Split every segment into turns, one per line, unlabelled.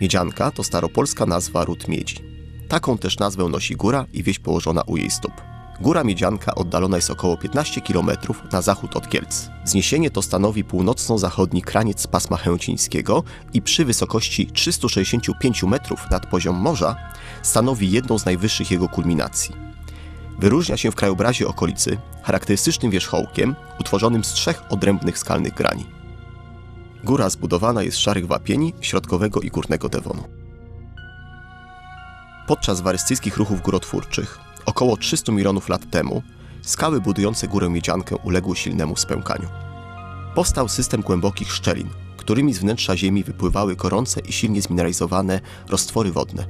Miedzianka to staropolska nazwa ród miedzi. Taką też nazwę nosi góra i wieś położona u jej stóp. Góra Miedzianka oddalona jest około 15 km na zachód od Kielc. Zniesienie to stanowi północno-zachodni kraniec pasma chęcińskiego i przy wysokości 365 metrów nad poziom morza stanowi jedną z najwyższych jego kulminacji. Wyróżnia się w krajobrazie okolicy charakterystycznym wierzchołkiem utworzonym z trzech odrębnych skalnych grani. Góra zbudowana jest z szarych wapieni środkowego i górnego Devonu. Podczas warystyjskich ruchów górotwórczych około 300 milionów lat temu skały budujące górę Miedziankę uległy silnemu spękaniu. Powstał system głębokich szczelin, którymi z wnętrza ziemi wypływały gorące i silnie zmineralizowane roztwory wodne.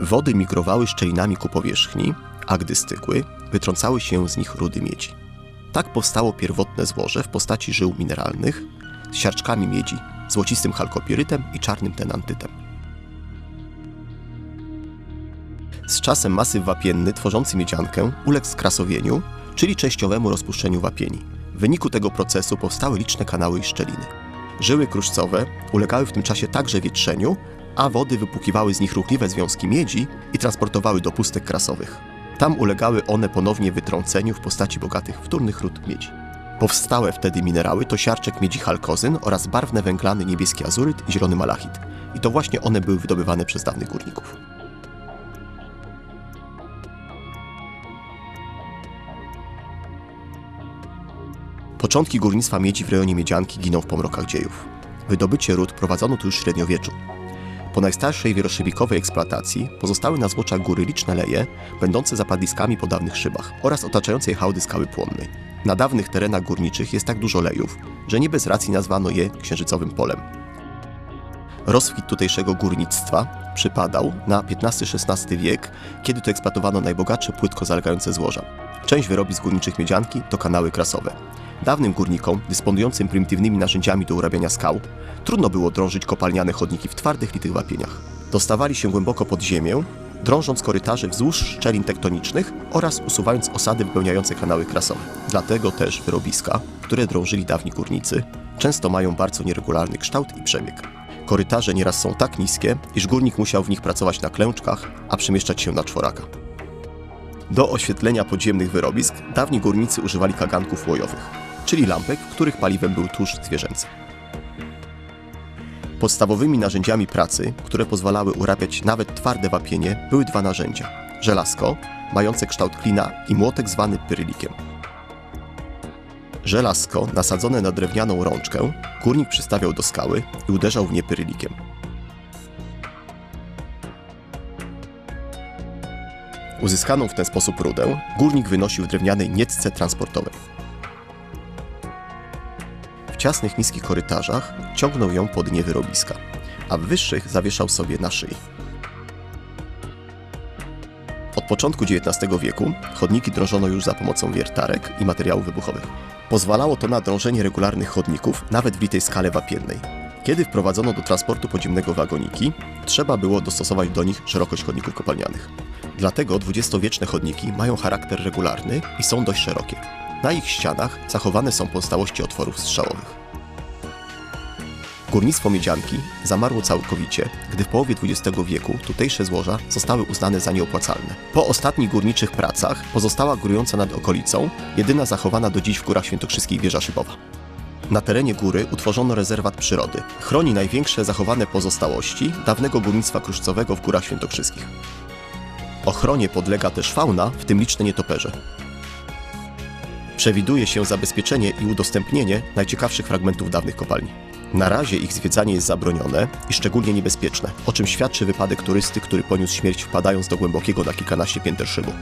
Wody migrowały szczelinami ku powierzchni, a gdy stykły, wytrącały się z nich rudy miedzi. Tak powstało pierwotne złoże w postaci żył mineralnych z siarczkami miedzi, złocistym halkopirytem i czarnym tenantytem. Z czasem masyw wapienny tworzący miedziankę uległ skrasowieniu, czyli częściowemu rozpuszczeniu wapieni. W wyniku tego procesu powstały liczne kanały i szczeliny. Żyły kruszcowe ulegały w tym czasie także wietrzeniu, a wody wypłukiwały z nich ruchliwe związki miedzi i transportowały do pustek krasowych. Tam ulegały one ponownie wytrąceniu w postaci bogatych wtórnych ród miedzi. Powstałe wtedy minerały to siarczek miedzi halkozyn oraz barwne węglany niebieski azuryt i zielony malachit. I to właśnie one były wydobywane przez dawnych górników. Początki górnictwa miedzi w rejonie Miedzianki giną w pomrokach dziejów. Wydobycie ród prowadzono tu już w średniowieczu. Po najstarszej wieloszybikowej eksploatacji pozostały na złoczach góry liczne leje, będące zapadliskami po dawnych szybach oraz otaczającej hałdy skały płonnej. Na dawnych terenach górniczych jest tak dużo lejów, że nie bez racji nazwano je księżycowym polem. Rozkwit tutejszego górnictwa przypadał na XV-XVI wiek, kiedy to eksploatowano najbogatsze płytko zalegające złoża. Część wyrobisk górniczych miedzianki to kanały krasowe. Dawnym górnikom, dysponującym prymitywnymi narzędziami do urabiania skał, trudno było drążyć kopalniane chodniki w twardych, litych wapieniach. Dostawali się głęboko pod ziemię, drążąc korytarze wzdłuż szczelin tektonicznych oraz usuwając osady wypełniające kanały krasowe. Dlatego też wyrobiska, które drążyli dawni górnicy, często mają bardzo nieregularny kształt i przebieg. Korytarze nieraz są tak niskie, iż górnik musiał w nich pracować na klęczkach, a przemieszczać się na czworaka. Do oświetlenia podziemnych wyrobisk dawni górnicy używali kaganków łojowych, czyli lampek, w których paliwem był tłuszcz zwierzęcy. Podstawowymi narzędziami pracy, które pozwalały urabiać nawet twarde wapienie, były dwa narzędzia: żelazko, mające kształt klina, i młotek zwany pyrylikiem. Żelazko, nasadzone na drewnianą rączkę, górnik przystawiał do skały i uderzał w nie pyrylikiem. Uzyskaną w ten sposób rudę górnik wynosił w drewnianej niecce transportowej. Ciasnych, niskich korytarzach ciągnął ją po dnie wyrobiska, a w wyższych zawieszał sobie na szyi. Od początku XIX wieku chodniki drążono już za pomocą wiertarek i materiałów wybuchowych. Pozwalało to na drążenie regularnych chodników nawet w litej skale wapiennej. Kiedy wprowadzono do transportu podziemnego wagoniki, trzeba było dostosować do nich szerokość chodników kopalnianych. Dlatego dwudziestowieczne chodniki mają charakter regularny i są dość szerokie. Na ich ścianach zachowane są pozostałości otworów strzałowych. Górnictwo miedzianki zamarło całkowicie, gdy w połowie XX wieku tutejsze złoża zostały uznane za nieopłacalne. Po ostatnich górniczych pracach pozostała górująca nad okolicą, jedyna zachowana do dziś w górach świętokrzyskich wieża szybowa. Na terenie góry utworzono rezerwat przyrody. Chroni największe zachowane pozostałości dawnego górnictwa kruszcowego w górach świętokrzyskich. Ochronie podlega też fauna, w tym liczne nietoperze. Przewiduje się zabezpieczenie i udostępnienie najciekawszych fragmentów dawnych kopalni. Na razie ich zwiedzanie jest zabronione i szczególnie niebezpieczne, o czym świadczy wypadek turysty, który poniósł śmierć wpadając do głębokiego na kilkanaście pięter szybu.